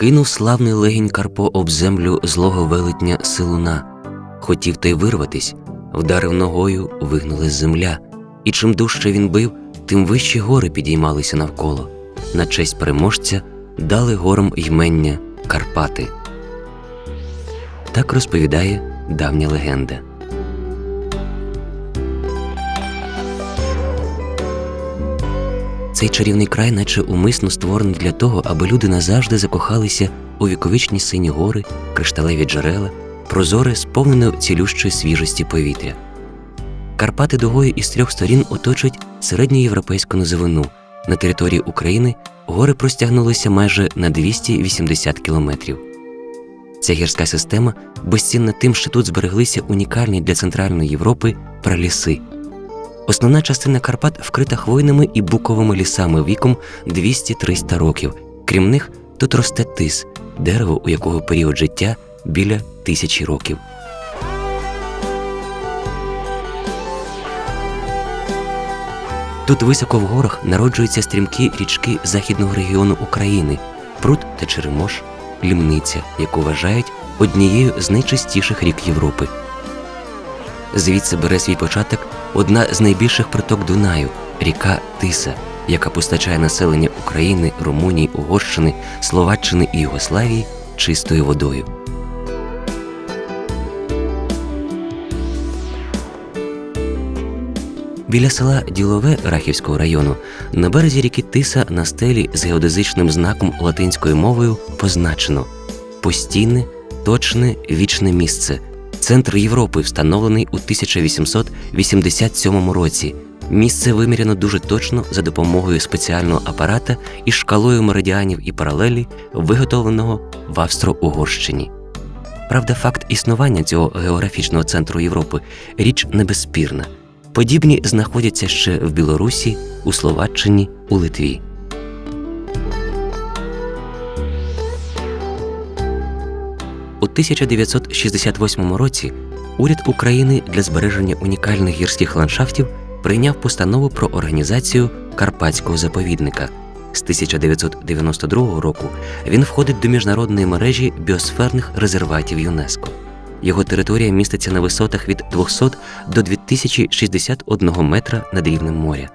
Кинув славний легінь Карпо об землю злого велетня Силуна. Хотів той вирватись, вдарив ногою, вигнулась земля, і чим дужче він бив, тим вищі гори підіймалися навколо. На честь переможця дали горам ймення Карпати. Так розповідає давня легенда. Цей чарівний край, наче умисно створений для того, аби люди назавжди закохалися у віковічні сині гори, кришталеві джерела, прозоре, сповнене цілющої свіжості повітря. Карпати дугою із трьох сторін оточують середньоєвропейську низовину. На території України гори простягнулися майже на 280 кілометрів. Ця гірська система безцінна тим, що тут збереглися унікальні для Центральної Європи праліси. Основна частина Карпат вкрита хвойними і буковими лісами віком 200-300 років. Крім них, тут росте тис, дерево, у якого період життя біля тисячі років. Тут високо в горах народжуються стрімкі річки західного регіону України, пруд та Черемош, Лімниця, яку вважають однією з найчистіших рік Європи. Звідси бере свій початок одна з найбільших приток Дунаю ріка Тиса, яка постачає населення України, Румунії, Угорщини, Словаччини і Югославії чистою водою. Біля села Ділове Рахівського району на березі ріки Тиса на стелі з геодезичним знаком латинською мовою позначено постійне, точне, вічне місце. Центр Європи встановлений у 1887 році. Місце виміряно дуже точно за допомогою спеціального апарата із шкалою меридіанів і паралелі, виготовленого в Австро-Угорщині. Правда, факт існування цього географічного центру Європи річ небезпірна. Подібні знаходяться ще в Білорусі, у Словаччині, у Литві. У 1968 році уряд України для збереження унікальних гірських ландшафтів прийняв постанову про організацію Карпатського заповідника. З 1992 року він входить до міжнародної мережі біосферних резерватів ЮНЕСКО. Його територія міститься на висотах від 200 до 2061 метра над рівнем моря.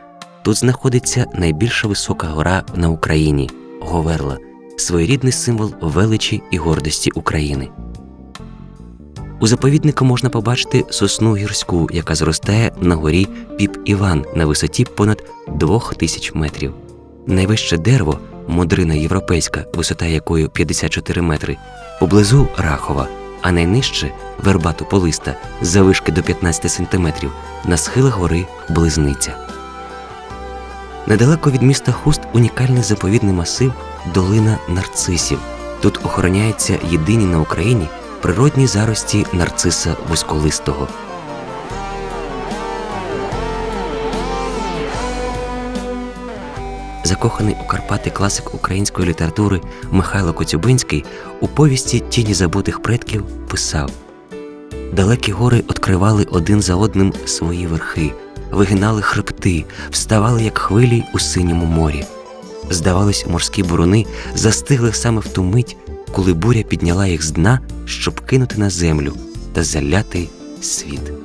Тут знаходиться найбільша висока гора на Україні Говерла, своєрідний символ величі і гордості України. У заповіднику можна побачити сосну гірську, яка зростає на горі Піп Іван на висоті понад 2000 метрів. Найвище дерево модрина європейська, висота якої 54 метри, поблизу Рахова, а найнижче верба тополиста з завишки до 15 сантиметрів на схилах гори Близниця. Недалеко від міста Хуст унікальний заповідний масив Долина нарцисів. Тут охороняються єдині на Україні природні зарості нарциса вузьколистого. Закоханий у Карпати класик української літератури Михайло Коцюбинський у повісті Тіні забутих предків писав Далекі гори откривали один за одним свої верхи, вигинали хребти, вставали, як хвилі у синьому морі. Здавалось, морські буруни застигли саме в ту мить, коли буря підняла їх з дна, щоб кинути на землю та заляти світ.